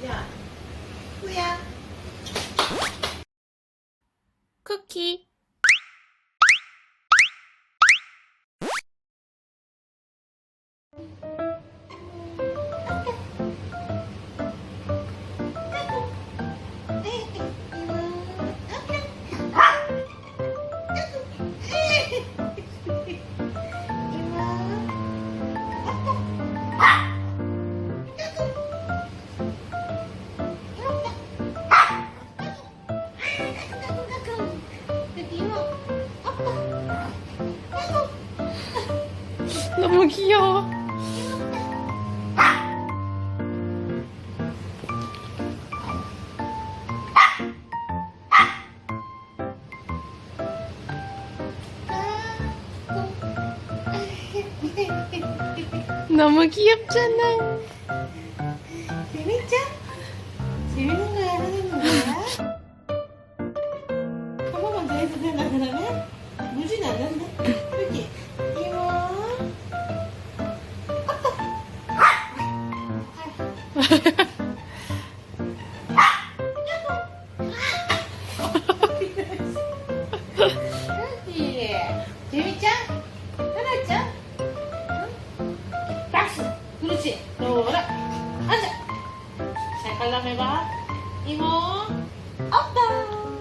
呀，对呀。 너무 귀여워. 너무 귀엽잖아. 재밌죠? 재밌는 거야, 하는 거야? 그렇지? 재밌죠? 알았죠? 응? 박수! 그렇지. 놀아. 앉아. 이모. 없다.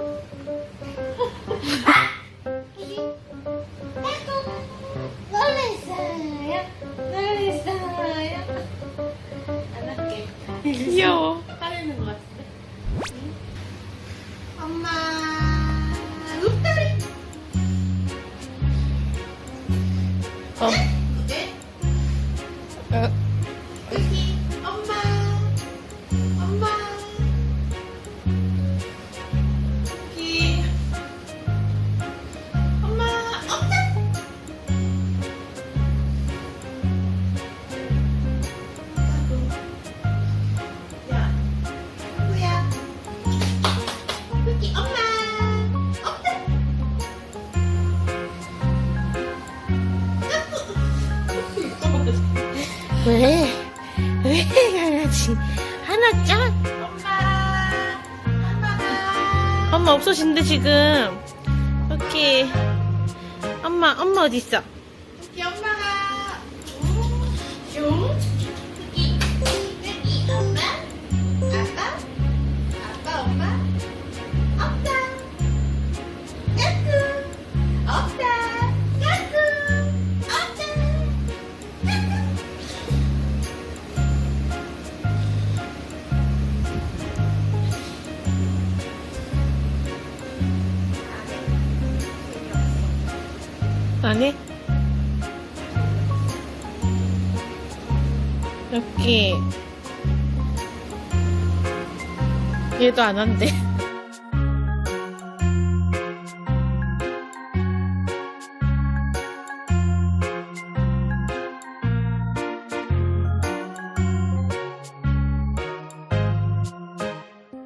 화내는 것 같은데. 응? 엄마. 읍다리. 어. 네? 어. 왜? 왜 강아지? 하나 짱? 엄마 엄마가 엄마 없어진대 지금. 오케이. 엄마 엄마 어디 있어? 여기 엄마가 좀여 안 해? 여기. 얘도 안 한대.